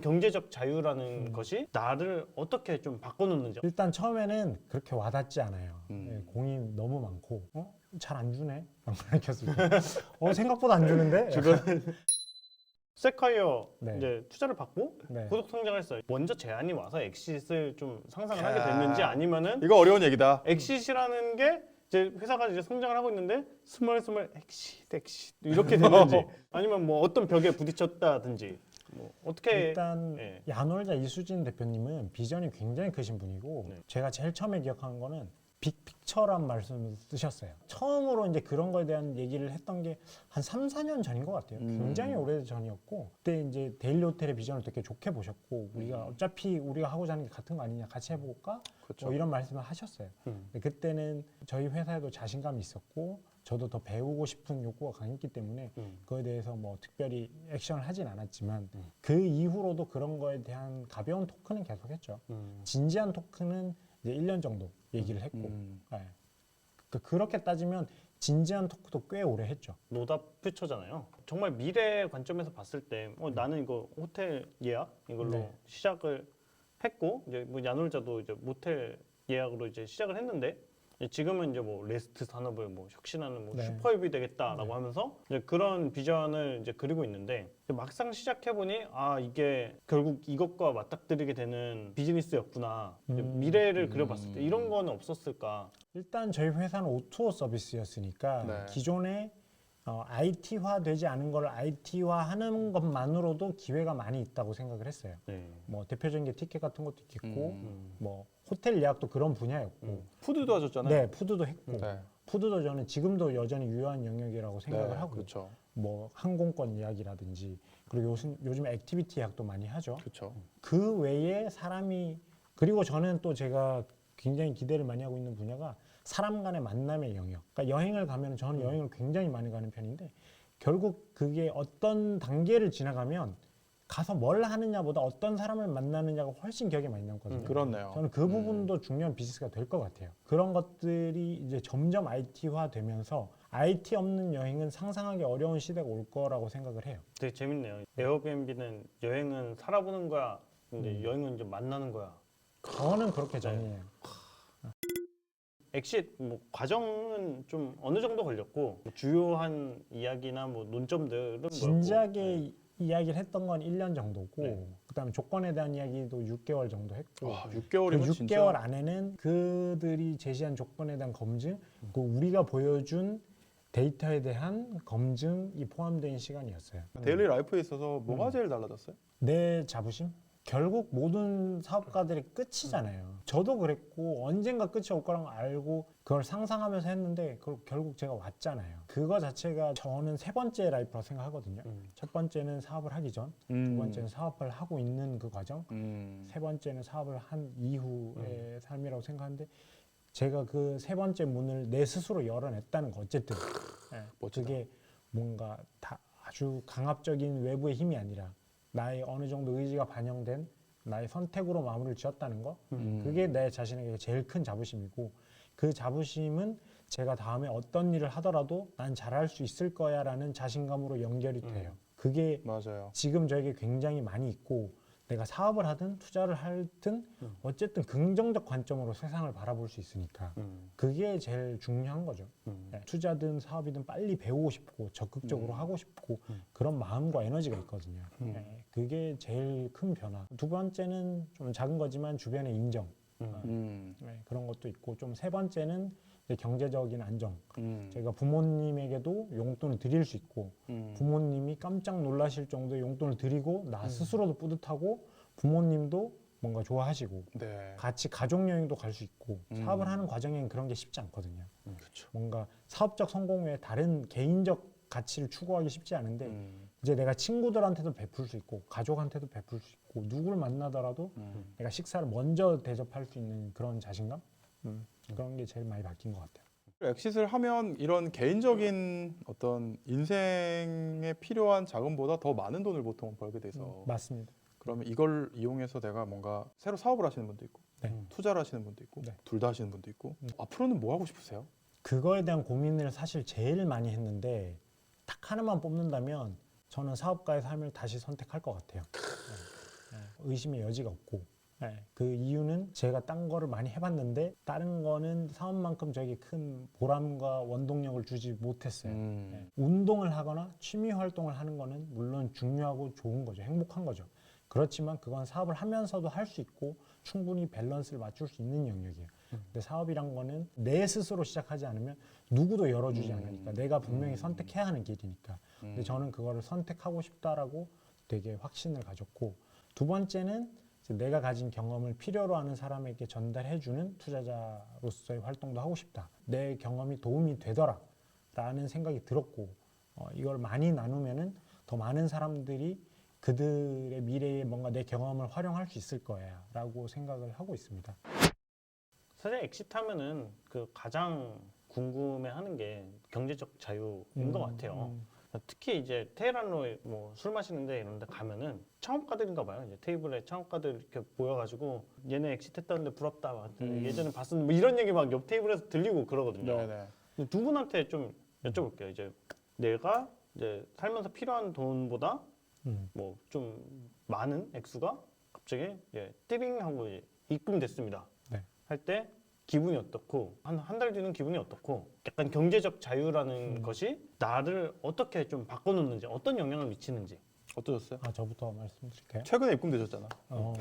경제적 자유라는 것이 나를 어떻게 좀 바꿔놓는지 일단 처음에는 그렇게 와닿지 않아요. 음. 예, 공이 너무 많고 어? 잘 안 주네. 때. 어 생각보다 안 주는데. 주변 세카이어 네. 이제 투자를 받고 네. 고속 성장했어요. 먼저 제안이 와서 엑시트를 좀 상상을 하게 야. 됐는지 아니면은 이거 어려운 얘기다. 엑시트라는 게 이제 회사가 이제 성장을 하고 있는데 스멀스멀 엑시트 엑시트 이렇게 됐는지 아니면 뭐 어떤 벽에 부딪혔다든지 뭐 어떻게 일단 예. 야놀자 이수진 대표님은 비전이 굉장히 크신 분이고 네. 제가 제일 처음에 기억하는 거는 빅픽처란 말씀을 쓰셨어요. 처음으로 이제 그런 거에 대한 얘기를 했던 게 한 3, 4년 전인 것 같아요. 음. 굉장히 오래 전이었고 그때 이제 데일리 호텔의 비전을 되게 좋게 보셨고 우리가 어차피 우리가 하고자 하는 게 같은 거 아니냐 같이 해볼까? 그렇죠. 뭐 이런 말씀을 하셨어요. 음. 근데 그때는 저희 회사에도 자신감이 있었고 저도 더 배우고 싶은 욕구가 강했기 때문에 음. 그거에 대해서 뭐 특별히 액션을 하진 않았지만 음. 그 이후로도 그런 거에 대한 가벼운 토크는 계속했죠. 음. 진지한 토크는 이제 1년 정도 얘기를 했고 음. 네. 그- 그렇게 따지면 진지한 토크도 꽤 오래 했죠. 노답 퓨처잖아요. 정말 미래 관점에서 봤을 때 어, 나는 이거 호텔 예약 이걸로 네. 시작을 했고 이제 뭐 야놀자도 이제 모텔 예약으로 이제 시작을 했는데 지금은 이제 뭐 레스트 산업을 뭐 혁신하는 뭐 네. 슈퍼앱이 되겠다라고 하면서 이제 그런 비전을 이제 그리고 있는데 이제 막상 시작해 보니 아 이게 결국 이것과 맞닥뜨리게 되는 비즈니스였구나. 음. 미래를 그려봤을 때 이런 거는 없었을까? 일단 저희 회사는 O2O 서비스였으니까 네. 기존에 어, IT화 되지 않은 걸 IT화 하는 것만으로도 기회가 많이 있다고 생각을 했어요. 네. 뭐 대표적인 게 티켓 같은 것도 있겠고 음. 뭐 호텔 예약도 그런 분야였고 음. 푸드도 하셨잖아요. 네 푸드도 했고 네. 푸드도 저는 지금도 여전히 유효한 영역이라고 생각을 네, 하고 그렇죠. 뭐 항공권 예약이라든지 그리고 요즘 요즘 액티비티 예약도 많이 하죠. 그렇죠. 그 외에 사람이 그리고 저는 또 제가 굉장히 기대를 많이 하고 있는 분야가 사람 간의 만남의 영역. 그러니까 여행을 가면 저는 여행을 굉장히 많이 가는 편인데 결국 그게 어떤 단계를 지나가면 가서 뭘 하느냐보다 어떤 사람을 만나느냐가 훨씬 기억에 많이 남거든요. 음, 그렇네요. 저는 그 부분도 중요한 비즈니스가 될 것 같아요. 그런 것들이 이제 점점 IT화 되면서 IT 없는 여행은 상상하기 어려운 시대가 올 거라고 생각을 해요. 되게 재밌네요. 에어비앤비는 여행은 살아보는 거야. 근데 음. 여행은 이제 만나는 거야. 저는 그렇게 정의해요. 엑싯 뭐 과정은 좀 어느 정도 걸렸고 뭐 주요한 이야기나 뭐 논점들은 뭐였고. 진지하게 네. 이야기를 했던 건 1년 정도고 네. 그다음에 조건에 대한 이야기도 6개월 정도 했고 와, 그 6개월이면 6개월 진짜 안에는 그들이 제시한 조건에 대한 검증, 음. 그 우리가 보여준 데이터에 대한 검증이 포함된 시간이었어요. 데일리 라이프에 있어서 뭐가 음. 제일 달라졌어요? 내 자부심? 결국 모든 사업가들의 끝이잖아요. 저도 그랬고 언젠가 끝이 올걸 알고 그걸 상상하면서 했는데 그걸 결국 제가 왔잖아요. 그거 자체가 저는 세 번째 라이프라고 생각하거든요. 음. 첫 번째는 사업을 하기 전, 두 번째는 사업을 하고 있는 그 과정, 음. 세 번째는 사업을 한 이후의 삶이라고 생각하는데 제가 그 세 번째 문을 내 스스로 열어냈다는 거 어쨌든 예, 멋지다. 그게 뭔가 다 아주 강압적인 외부의 힘이 아니라 나의 어느 정도 의지가 반영된 나의 선택으로 마무리를 지었다는 거 음. 그게 내 자신에게 제일 큰 자부심이고 그 자부심은 제가 다음에 어떤 일을 하더라도 난 잘할 수 있을 거야라는 자신감으로 연결이 돼요. 그게 맞아요. 지금 저에게 굉장히 많이 있고 내가 사업을 하든 투자를 하든 음. 어쨌든 긍정적 관점으로 세상을 바라볼 수 있으니까 음. 그게 제일 중요한 거죠. 음. 네, 투자든 사업이든 빨리 배우고 싶고 적극적으로 음. 하고 싶고 음. 그런 마음과 에너지가 있거든요. 음. 네, 그게 제일 큰 변화. 두 번째는 좀 작은 거지만 주변의 인정 음. 음. 네, 그런 것도 있고 좀 세 번째는 경제적인 안정. 음. 제가 부모님에게도 용돈을 드릴 수 있고 음. 부모님이 깜짝 놀라실 정도의 용돈을 드리고 나 음. 스스로도 뿌듯하고 부모님도 뭔가 좋아하시고 네. 같이 가족 여행도 갈 수 있고 음. 사업을 하는 과정에는 그런 게 쉽지 않거든요. 그렇죠. 뭔가 사업적 성공 외에 다른 개인적 가치를 추구하기 쉽지 않은데 음. 이제 내가 친구들한테도 베풀 수 있고 가족한테도 베풀 수 있고 누구를 만나더라도 음. 내가 식사를 먼저 대접할 수 있는 그런 자신감 음, 그런 게 제일 많이 바뀐 것 같아요. 엑싯을 하면 이런 개인적인 어떤 인생에 필요한 자금보다 더 많은 돈을 보통 벌게 돼서 음, 맞습니다. 그러면 이걸 이용해서 내가 뭔가 새로 사업을 하시는 분도 있고 네. 투자를 하시는 분도 있고 네. 둘 다 하시는 분도 있고 음. 앞으로는 뭐 하고 싶으세요? 그거에 대한 고민을 사실 제일 많이 했는데 딱 하나만 뽑는다면 저는 사업가의 삶을 다시 선택할 것 같아요. 네. 네. 의심의 여지가 없고 예, 그 이유는 제가 딴 거를 많이 해봤는데 다른 거는 사업만큼 저에게 큰 보람과 원동력을 주지 못했어요. 음. 예, 운동을 하거나 취미 활동을 하는 거는 물론 중요하고 좋은 거죠. 행복한 거죠. 그렇지만 그건 사업을 하면서도 할 수 있고 충분히 밸런스를 맞출 수 있는 영역이에요. 근데 사업이란 거는 내 스스로 시작하지 않으면 누구도 열어주지 음. 않으니까 내가 분명히 음. 선택해야 하는 길이니까. 근데 음. 저는 그거를 선택하고 싶다라고 되게 확신을 가졌고 두 번째는 내가 가진 경험을 필요로 하는 사람에게 전달해주는 투자자로서의 활동도 하고 싶다. 내 경험이 도움이 되더라 라는 생각이 들었고 어, 이걸 많이 나누면은 더 많은 사람들이 그들의 미래에 뭔가 내 경험을 활용할 수 있을 거야 라고 생각을 하고 있습니다. 사실 엑시트 하면은 그 가장 궁금해 하는 게 경제적 자유인 음, 것 같아요. 음. 특히 이제 테헤란로에 뭐 술 마시는데 이런데 가면은 창업가들인가 봐요. 이제 테이블에 창업가들 이렇게 모여가지고 얘네 엑시트했다는데 부럽다. 막 음. 예전에 봤었는데 뭐 이런 얘기 막 옆 테이블에서 들리고 그러거든요. 네네. 근데 두 분한테 좀 여쭤볼게요. 이제 내가 이제 살면서 필요한 돈보다 음. 뭐 좀 많은 액수가 갑자기 예, 띠링 하고 입금됐습니다. 네. 할 때 기분이 어떻고 한 한 달 뒤는 기분이 어떻고 약간 경제적 자유라는 음. 것이 나를 어떻게 좀 바꿔놓는지 어떤 영향을 미치는지 어떠셨어요? 아 저부터 말씀드릴까요? 최근에 입금되셨잖아. 어,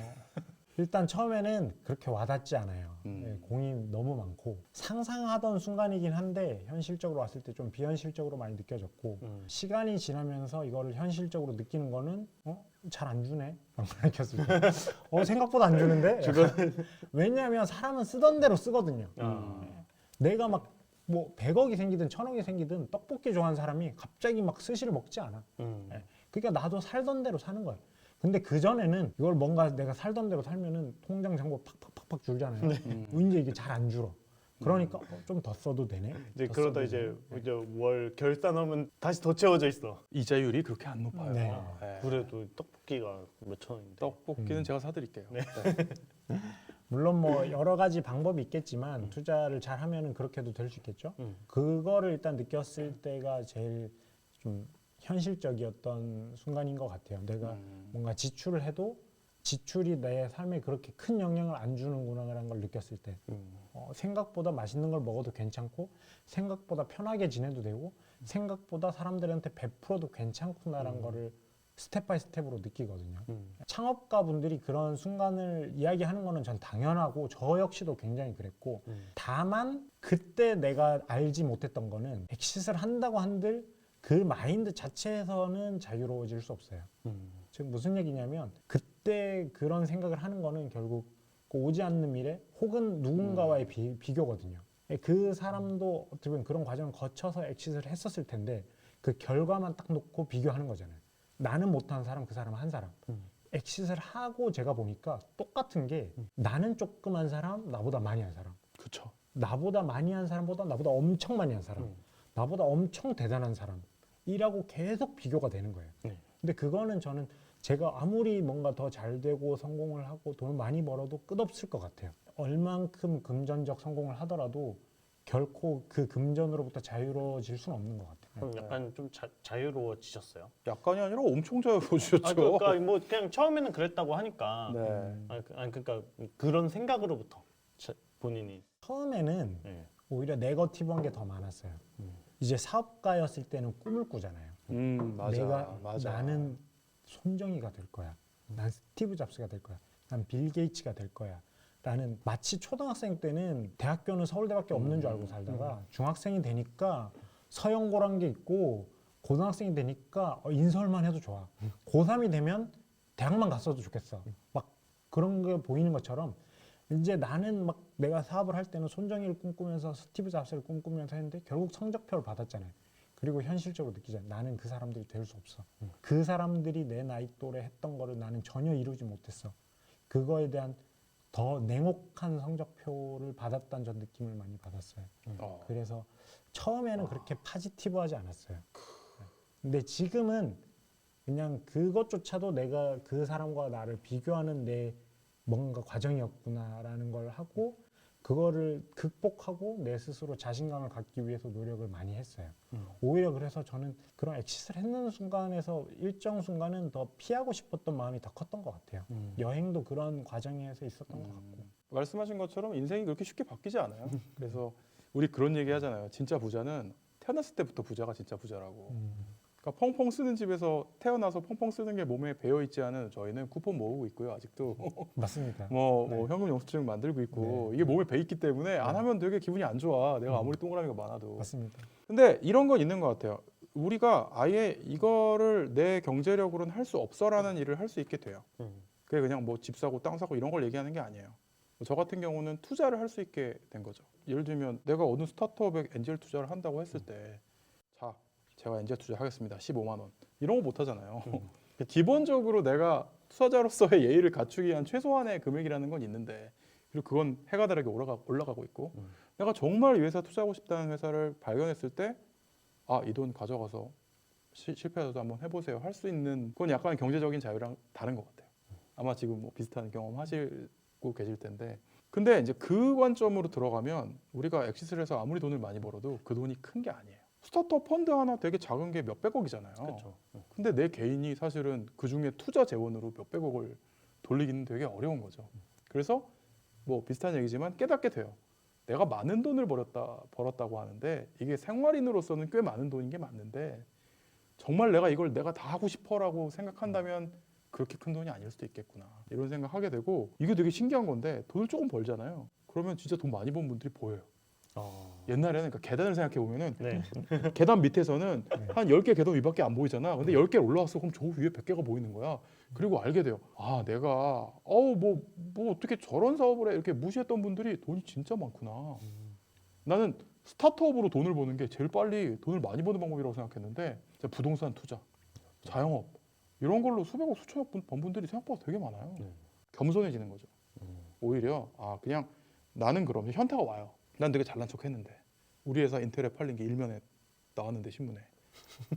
일단 처음에는 그렇게 와닿지 않아요. 음. 예, 공이 너무 많고 상상하던 순간이긴 한데 현실적으로 왔을 때 좀 비현실적으로 많이 느껴졌고 음. 시간이 지나면서 이거를 현실적으로 느끼는 거는 어? 잘 안 주네 라고 느꼈을 때 어, 생각보다 안 주는데 왜냐하면 사람은 쓰던 대로 쓰거든요 아, 음. 내가 막뭐 100억이 생기든 1000억이 생기든 떡볶이 좋아하는 사람이 갑자기 막 스시를 먹지 않아 음. 예. 그러니까 나도 살던 대로 사는 거야. 근데 그 전에는 이걸 뭔가 내가 살던 대로 살면은 통장 잔고 팍팍팍팍 줄잖아요. 음. 이제 이게 잘 안 줄어. 그러니까 어, 좀더 써도 되네. 이제 더 그러다 써도 이제 되네. 이제 월 결산하면 다시 더 채워져 있어. 이자율이 그렇게 안 높아요. 네. 네. 그래도 떡볶이가 몇 천 원인데. 떡볶이는 음. 제가 사드릴게요. 네. 물론 뭐 여러 가지 방법이 있겠지만 투자를 잘 하면은 그렇게도 될 수 있겠죠. 음. 그거를 일단 느꼈을 때가 제일 좀 현실적이었던 순간인 것 같아요. 내가 음. 뭔가 지출을 해도 지출이 내 삶에 그렇게 큰 영향을 안 주는구나라는 걸 느꼈을 때 음. 어, 생각보다 맛있는 걸 먹어도 괜찮고 생각보다 편하게 지내도 되고 생각보다 사람들한테 베풀어도 괜찮구나라는 음. 거를 스텝 바이 스텝으로 느끼거든요. 음. 창업가 분들이 그런 순간을 이야기하는 거는 전 당연하고 저 역시도 굉장히 그랬고 음. 다만 그때 내가 알지 못했던 거는 엑시스를 한다고 한들 그 마인드 자체에서는 자유로워질 수 없어요. 음. 즉 무슨 얘기냐면 그때 그런 생각을 하는 거는 결국 그 오지 않는 미래 혹은 누군가와의 비, 비교거든요. 예, 그 사람도 어떻게 보면 그런 과정을 거쳐서 엑시스를 했었을 텐데 그 결과만 딱 놓고 비교하는 거잖아요. 나는 못한 사람, 그 사람 한 사람. 음. 엑시스를 하고 제가 보니까 똑같은 게 나는 조그만 사람, 나보다 많이 한 사람. 그쵸. 나보다 많이 한 사람보다 나보다 엄청 많이 한 사람. 음. 나보다 엄청 대단한 사람 이라고 계속 비교가 되는 거예요. 네. 근데 그거는 저는 제가 아무리 뭔가 더 잘 되고 성공을 하고 돈을 많이 벌어도 끝없을 것 같아요. 얼만큼 금전적 성공을 하더라도 결코 그 금전으로부터 자유로워질 수는 없는 것 같아요. 그럼 약간 좀 자, 자유로워지셨어요? 약간이 아니라 엄청 자유로우셨죠. 아, 그러니까 뭐 그냥 처음에는 그랬다고 하니까. 네. 아니, 그- 아니 그러니까 그런 생각으로부터 자- 본인이. 처음에는 예. 오히려 네거티브한 게 더 많았어요. 음. 이제 사업가였을 때는 꿈을 꾸잖아요. 음, 맞아. 내가 맞아. 나는 손정이가 될 거야. 난 스티브 잡스가 될 거야. 난 빌 게이츠가 될 거야. 라는 마치 초등학생 때는 대학교는 서울대밖에 없는 줄 알고 살다가 중학생이 되니까 서영고란 게 있고 고등학생이 되니까 어, 인설만 해도 좋아. 고3이 되면 대학만 갔어도 좋겠어. 막 그런 게 보이는 것처럼 이제 나는 막 내가 사업을 할 때는 손정이를 꿈꾸면서 스티브 잡스를 꿈꾸면서 했는데 결국 성적표를 받았잖아요. 그리고 현실적으로 느끼잖아요. 나는 그 사람들이 될 수 없어. 그 사람들이 내 나이 또래 했던 거를 나는 전혀 이루지 못했어. 그거에 대한 더 냉혹한 성적표를 받았다는 전 느낌을 많이 받았어요. 어. 그래서 처음에는 그렇게 파지티브하지 않았어요. 근데 지금은 그냥 그것조차도 내가 그 사람과 나를 비교하는 내 뭔가 과정이었구나라는 걸 하고 그거를 극복하고 내 스스로 자신감을 갖기 위해서 노력을 많이 했어요. 음. 오히려 그래서 저는 그런 엑시스를 했는 순간에서 일정 순간은 더 피하고 싶었던 마음이 더 컸던 것 같아요. 음. 여행도 그런 과정에서 있었던 것 같고. 음, 말씀하신 것처럼 인생이 그렇게 쉽게 바뀌지 않아요. 그래서 우리 그런 얘기 하잖아요. 진짜 부자는 태어났을 때부터 부자가 진짜 부자라고. 음. 그러니까 펑펑 쓰는 집에서 태어나서 펑펑 쓰는 게 몸에 배어 있지 않은 저희는 쿠폰 모으고 있고요. 아직도 맞습니다. 뭐, 네. 뭐 현금 영수증 만들고 있고 네. 이게 몸에 배 있기 때문에 안 네. 하면 되게 기분이 안 좋아. 내가 음. 아무리 동그라미가 많아도. 맞습니다. 근데 이런 건 있는 것 같아요. 우리가 아예 이거를 내 경제력으로는 할 수 없어라는 일을 할 수 있게 돼요. 음. 그게 그냥 뭐 집 사고 땅 사고 이런 걸 얘기하는 게 아니에요. 저 같은 경우는 투자를 할 수 있게 된 거죠. 예를 들면 내가 어느 스타트업에 엔젤 투자를 한다고 했을 때, 자, 제가 엔젤 투자하겠습니다. 15만 원. 이런 거 못 하잖아요. 음. 기본적으로 내가 투자자로서의 예의를 갖추기 위한 최소한의 금액이라는 건 있는데, 그리고 그건 해가 다르게 올라가, 올라가고 있고, 음. 내가 정말 이 회사 투자하고 싶다는 회사를 발견했을 때, 아, 이 돈 가져가서 시- 실패해도 한번 해보세요. 할 수 있는 그건 약간 경제적인 자유랑 다른 것 같아요. 아마 지금 뭐 비슷한 경험 하시고 계실 텐데, 근데 이제 그 관점으로 들어가면 우리가 엑시스를 해서 아무리 돈을 많이 벌어도 그 돈이 큰 게 아니에요. 스타트업 펀드 하나 되게 작은 게 몇백억이잖아요. 그렇죠. 근데 내 개인이 사실은 그 중에 투자 재원으로 몇백억을 돌리기는 되게 어려운 거죠. 그래서 뭐 비슷한 얘기지만 깨닫게 돼요. 내가 많은 돈을 벌었다 벌었다고 하는데 이게 생활인으로서는 꽤 많은 돈인 게 맞는데 정말 내가 이걸 내가 다 하고 싶어라고 생각한다면 그렇게 큰 돈이 아닐 수도 있겠구나 이런 생각하게 되고 이게 되게 신기한 건데 돈을 조금 벌잖아요. 그러면 진짜 돈 많이 번 분들이 보여요. 어. 옛날에는 그러니까 계단을 생각해 보면은 네. 계단 밑에서는 네. 한 10개 계단 위밖에 안 보이잖아. 근데 10개 올라왔어. 그럼 저 위에 100개가 보이는 거야. 그리고 알게 돼요. 아, 내가 어우 뭐 뭐 어떻게 저런 사업을 해 이렇게 무시했던 분들이 돈이 진짜 많구나. 나는 스타트업으로 돈을 버는 게 제일 빨리 돈을 많이 버는 방법이라고 생각했는데 부동산 투자, 자영업 이런 걸로 수백억 수천억 분- 번 분들이 생각보다 되게 많아요. 네. 겸손해지는 거죠. 음. 오히려 아 그냥 나는 그럼 현타가 와요. 난 되게 잘난 척 했는데 우리 회사 인텔에 팔린 게 일면에 나왔는데 신문에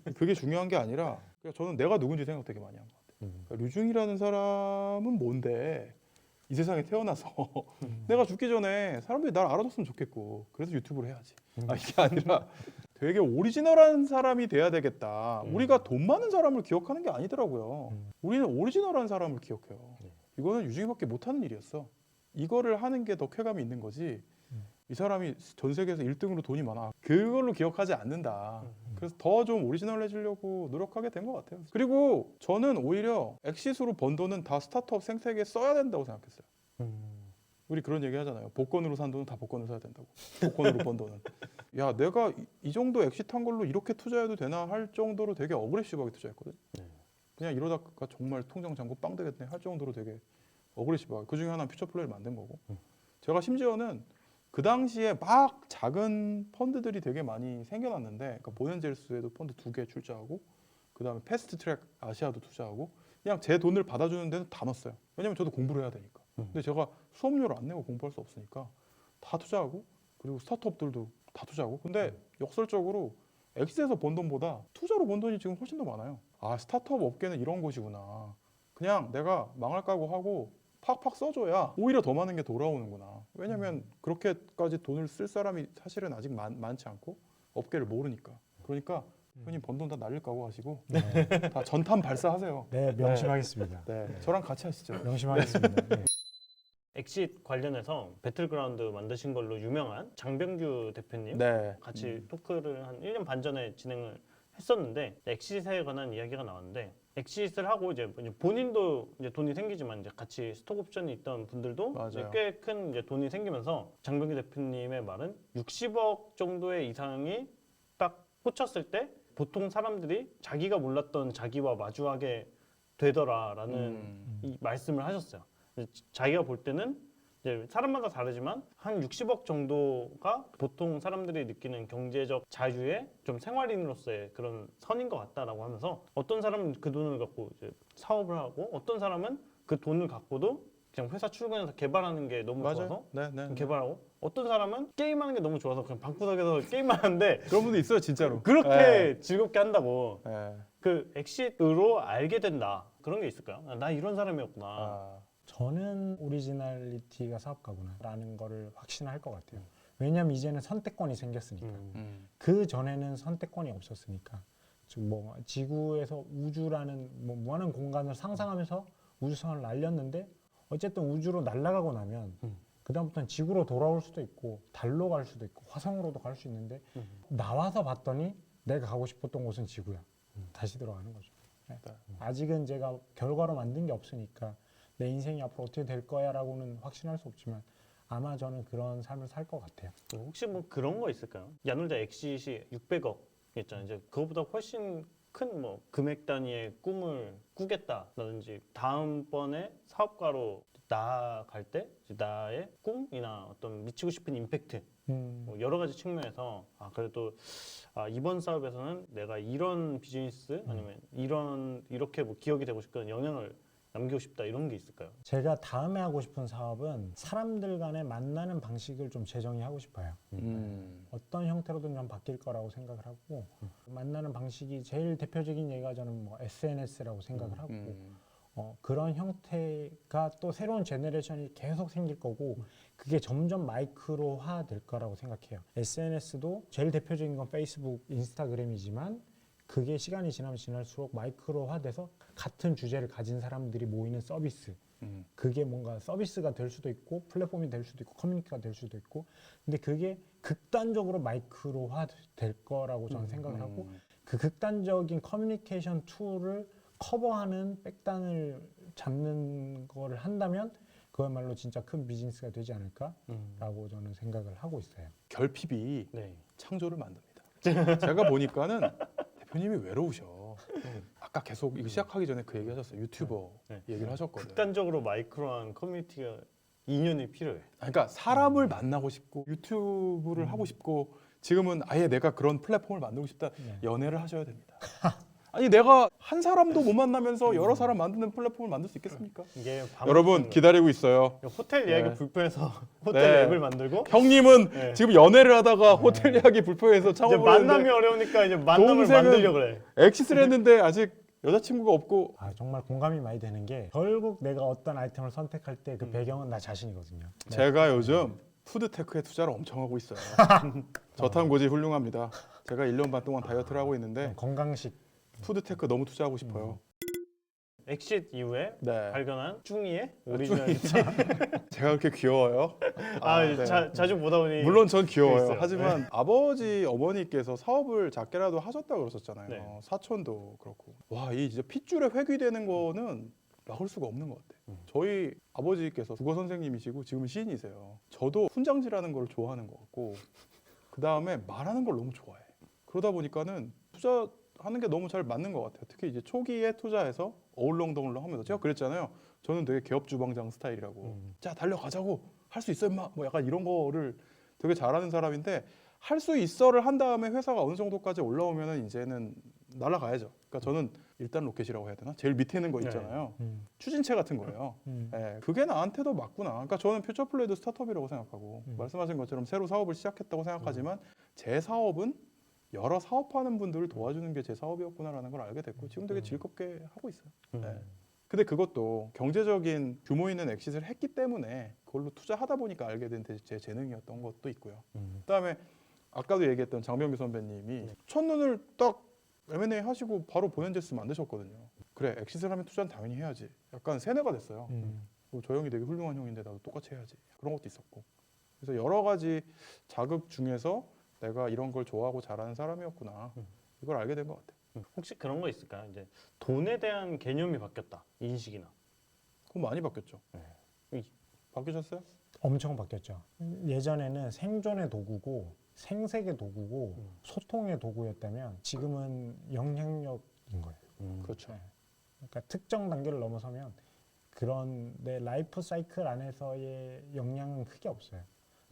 그게 중요한 게 아니라 그냥 저는 내가 누군지 생각 되게 많이 한 것 같아요. 음. 그러니까 류중이라는 사람은 뭔데 이 세상에 태어나서 음. 내가 죽기 전에 사람들이 날 알아줬으면 좋겠고 그래서 유튜브를 해야지. 음. 아, 이게 아니라 되게 오리지널한 사람이 돼야 되겠다. 음. 우리가 돈 많은 사람을 기억하는 게 아니더라고요. 음. 우리는 오리지널한 사람을 기억해요. 네. 이거는 유중이밖에 못하는 일이었어. 이거를 하는 게 더 쾌감이 있는 거지. 음. 이 사람이 전 세계에서 1등으로 돈이 많아. 그걸로 기억하지 않는다. 음. 그래서 더 좀 오리지널해지려고 노력하게 된 것 같아요. 그리고 저는 오히려 엑시스로 번 돈은 다 스타트업 생태계에 써야 된다고 생각했어요. 음. 우리 그런 얘기 하잖아요. 복권으로 산 돈은 다 복권을 사야 된다고. 복권으로 번 돈은. 야, 내가 이, 이 정도 엑시트한 걸로 이렇게 투자해도 되나 할 정도로 되게 어그레시브하게 투자했거든. 네. 그냥 이러다가 정말 통장 잔고 빵 되겠네 할 정도로 되게 어그레시브하게. 그 중에 하나 는 퓨처 플레이를 만든 거고. 음. 제가 심지어는 그 당시에 막 작은 펀드들이 되게 많이 생겨났는데, 그러니까 보nen젤스에도 펀드 두 개 출자하고, 그 다음에 패스트 트랙 아시아도 투자하고, 그냥 제 돈을 받아주는 데는 다 넣었어요. 왜냐면 저도 공부를 해야 되니까. 음. 근데 제가 수업료를 안 내고 공부할 수 없으니까 다 투자하고 그리고 스타트업들도 다 투자하고 근데 역설적으로 엑시스에서 번 돈보다 투자로 번 돈이 지금 훨씬 더 많아요. 아 스타트업 업계는 이런 곳이구나. 그냥 내가 망할 각오하고 팍팍 써줘야 오히려 더 많은 게 돌아오는구나. 왜냐면 그렇게까지 돈을 쓸 사람이 사실은 아직 많, 많지 않고 업계를 모르니까. 그러니까 형님 번 돈 다 날릴 각오 하시고 네, 다 전탄 발사하세요. 네 명심하겠습니다. 네, 저랑 같이 하시죠. 명심하겠습니다. 네. 엑싯 관련해서 배틀그라운드 만드신 걸로 유명한 장병규 대표님 네. 같이 토크를 한 1년 반 전에 진행을 했었는데 엑시트에 관한 이야기가 나왔는데 엑시트를 하고 이제 본인도 이제 돈이 생기지만 이제 같이 스톡 옵션이 있던 분들도 맞아요. 꽤큰 이제 돈이 생기면서 장병규 대표님의 말은 60억 정도의 이상이 딱 꽂혔을 때 보통 사람들이 자기가 몰랐던 자기와 마주하게 되더라라는 음. 이 말씀을 하셨어요. 자기가 볼 때는 이제 사람마다 다르지만 한 60억 정도가 보통 사람들이 느끼는 경제적 자유의 좀 생활인으로서의 그런 선인 것 같다라고 하면서 어떤 사람은 그 돈을 갖고 이제 사업을 하고 어떤 사람은 그 돈을 갖고도 그냥 회사 출근해서 개발하는 게 너무 맞아요. 좋아서 네, 네. 네. 개발하고 어떤 사람은 게임하는 게 너무 좋아서 그냥 방구석에서 게임하는데 그런 분도 있어요, 진짜로. 그렇게 네. 즐겁게 한다고 네. 그 엑시트로 알게 된다 그런 게 있을까요? 아, 나 이런 사람이었구나. 아, 저는 오리지널리티가 사업가구나라는 거를 확신할 것 같아요. 왜냐하면 이제는 선택권이 생겼으니까. 음. 음. 그 전에는 선택권이 없었으니까. 즉뭐 지구에서 우주라는 뭐 무한한 공간을 상상하면서 우주선을 날렸는데 어쨌든 우주로 날아가고 나면 음. 그다음부터는 지구로 돌아올 수도 있고 달로 갈 수도 있고 화성으로도 갈 수 있는데 음. 나와서 봤더니 내가 가고 싶었던 곳은 지구야. 다시 들어가는 거죠. 네. 네. 아직은 제가 결과로 만든 게 없으니까 내 인생이 앞으로 어떻게 될 거야라고는 확신할 수 없지만 아마 저는 그런 삶을 살 것 같아요. 혹시 뭐 그런 거 있을까요? 야놀자 엑시시 600억이었잖아요. 이제 그거보다 훨씬 큰 뭐 금액 단위의 꿈을 꾸겠다라든지 다음번에 사업가로 나아갈 때 나의 꿈이나 어떤 미치고 싶은 임팩트 음, 뭐 여러 가지 측면에서 아 그래도 아, 이번 사업에서는 내가 이런 비즈니스 아니면 이런 이렇게 뭐 기억이 되고 싶거든 영향을 남기고 싶다 이런 게 있을까요? 제가 다음에 하고 싶은 사업은 사람들 간의 만나는 방식을 좀 재정의 하고 싶어요. 음. 어떤 형태로든 좀 바뀔 거라고 생각을 하고 만나는 방식이 제일 대표적인 예가 저는 뭐 SNS라고 생각을 하고 음. 어, 그런 형태가 또 새로운 제너레이션이 계속 생길 거고 그게 점점 마이크로화 될 거라고 생각해요. SNS도 제일 대표적인 건 페이스북, 인스타그램이지만 그게 시간이 지나면 지날수록 마이크로화돼서 같은 주제를 가진 사람들이 모이는 서비스 음. 그게 뭔가 서비스가 될 수도 있고 플랫폼이 될 수도 있고 커뮤니티가 될 수도 있고 근데 그게 극단적으로 마이크로화 될 거라고 저는 생각을 하고 음. 그 극단적인 커뮤니케이션 툴을 커버하는 백단을 잡는 거를 한다면 그야말로 진짜 큰 비즈니스가 되지 않을까라고 음. 저는 생각을 하고 있어요. 결핍이 네. 창조를 만듭니다. 제가 보니까는 대표님이 외로우셔. 아까 계속 이거 시작하기 전에 그 얘기하셨어요. 유튜버 네. 얘기를 하셨거든. 극단적으로 마이크로한 커뮤니티가 2년이 필요해. 그러니까 사람을 만나고 싶고 유튜브를 하고 싶고 지금은 아예 내가 그런 플랫폼을 만들고 싶다. 네. 연애를 하셔야 됩니다. 아니 내가 한 사람도 못 만나면서 여러 사람 만드는 플랫폼을 만들 수 있겠습니까? 이게 여러분 기다리고 있어요. 호텔 예약이 네. 불편해서 호텔 네. 앱을 만들고 형님은 네. 지금 연애를 하다가 호텔 예약이 불편해서 이제 창업을 만남이 했는데 어려우니까 이제 만남을 동생은- 만들려 그래. 엑시스를 했는데 아직 여자친구가 없고 아 정말 공감이 많이 되는 게 결국 내가 어떤 아이템을 선택할 때 그 배경은 나 자신이거든요. 네. 제가 요즘 푸드테크에 투자를 엄청 하고 있어요. 저탄고지 훌륭합니다. 제가 1년 반 동안 다이어트를 하고 있는데 건강식 푸드테크 너무 투자하고 싶어요. 엑싯 이후에 네. 발견한 쭈이의 오리지널 제가 그렇게 귀여워요. 아, 네. 자, 자주 보다 보니 물론 전 귀여워요. 있어요. 하지만 아버지 어머니께서 사업을 작게라도 하셨다고 그러셨잖아요. 네. 사촌도 그렇고. 와, 이 진짜 핏줄에 회귀되는 거는 막을 수가 없는 것 같아요. 음. 저희 아버지께서 국어 선생님이시고 지금 시인이세요. 저도 훈장지라는 걸 좋아하는 것 같고 그 다음에 말하는 걸 너무 좋아해. 그러다 보니까는 투자 하는 게 너무 잘 맞는 것 같아요. 특히 이제 초기에 투자해서 어울렁덩울렁 하면서 제가 그랬잖아요. 저는 되게 개업 주방장 스타일이라고. 음. 자 달려가자고 할 수 있어 임마. 뭐 약간 이런 거를 되게 잘하는 사람인데 할 수 있어를 한 다음에 회사가 어느 정도까지 올라오면은 이제는 날아가야죠. 그러니까 저는 일단 로켓이라고 해야 되나? 제일 밑에 있는 거 네. 있잖아요. 음, 추진체 같은 거예요. 음. 예, 그게 나한테도 맞구나. 그러니까 저는 퓨처플레이도 스타트업이라고 생각하고 음. 말씀하신 것처럼 새로 사업을 시작했다고 생각하지만 제 사업은 여러 사업하는 분들을 도와주는 게 제 사업이었구나라는 걸 알게 됐고 지금 되게 음. 즐겁게 하고 있어요. 음. 네. 근데 그것도 경제적인 규모 있는 엑시스를 했기 때문에 그걸로 투자하다 보니까 알게 된 제 재능이었던 것도 있고요. 음. 그다음에 아까도 얘기했던 장병규 선배님이 네. 첫눈을 딱 M&A 하시고 바로 보낸제스 만드셨거든요. 그래 엑시스를 하면 투자는 당연히 해야지. 약간 세뇌가 됐어요. 음. 어, 저 형이 되게 훌륭한 형인데 나도 똑같이 해야지. 그런 것도 있었고. 그래서 여러 가지 자극 중에서 내가 이런 걸 좋아하고 잘하는 사람이었구나. 음. 이걸 알게 된 것 같아요. 음. 혹시 그런 거 있을까요? 이제 돈에 대한 개념이 바뀌었다. 인식이나. 그건 많이 바뀌었죠. 네. 바뀌셨어요? 엄청 바뀌었죠. 예전에는 생존의 도구고 생색의 도구고 음. 소통의 도구였다면 지금은 영향력인 거예요. 음. 그렇죠. 네. 그러니까 특정 단계를 넘어서면 그런 내 라이프 사이클 안에서의 영향은 크게 없어요.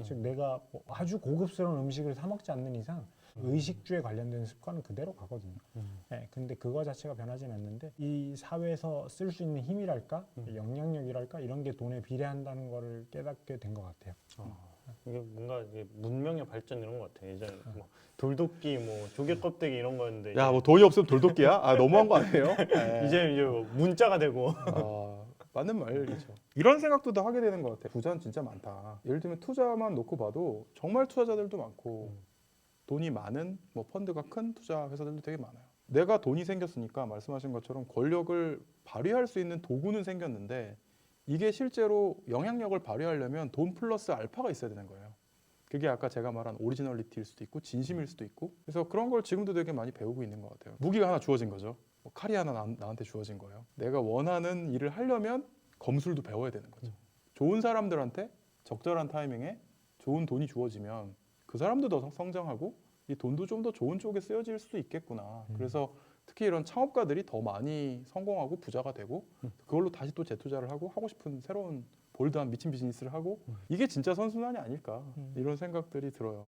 음. 즉 내가 뭐 아주 고급스러운 음식을 사 먹지 않는 이상 의식주에 관련된 습관은 그대로 가거든요. 음. 네, 근데 그거 자체가 변하진 않는데 이 사회에서 쓸 수 있는 힘이랄까, 음. 영향력이랄까 이런 게 돈에 비례한다는 거를 깨닫게 된 것 같아요. 아, 이게 뭔가 이게 문명의 발전 이런 것 같아. 예전에 뭐 돌도끼, 뭐 조개 껍데기 이런 거였는데 야, 뭐 돈이 없으면 돌도끼야? 아, 너무한 거 아니에요? 네. 이제 이제 뭐 문자가 되고 아, 맞는 말이죠. 이런 생각도 더 하게 되는 것 같아요. 부자는 진짜 많다. 예를 들면 투자만 놓고 봐도 정말 투자자들도 많고 돈이 많은 뭐 펀드가 큰 투자 회사들도 되게 많아요. 내가 돈이 생겼으니까 말씀하신 것처럼 권력을 발휘할 수 있는 도구는 생겼는데 이게 실제로 영향력을 발휘하려면 돈 플러스 알파가 있어야 되는 거예요. 그게 아까 제가 말한 오리지널리티일 수도 있고 진심일 수도 있고 그래서 그런 걸 지금도 되게 많이 배우고 있는 것 같아요. 무기가 하나 주어진 거죠. 뭐 칼이 하나 나, 나 한테 주어진 거예요. 내가 원하는 일을 하려면 검술도 배워야 되는 거죠. 좋은 사람들한테 적절한 타이밍에 좋은 돈이 주어지면 그 사람도 더 성- 성장하고 이 돈도 좀 더 좋은 쪽에 쓰여질 수도 있겠구나. 음. 그래서 특히 이런 창업가들이 더 많이 성공하고 부자가 되고 음. 그걸로 다시 또 재투자를 하고 하고 싶은 새로운 볼드한 미친 비즈니스를 하고 음. 이게 진짜 선순환이 아닐까 음. 이런 생각들이 들어요.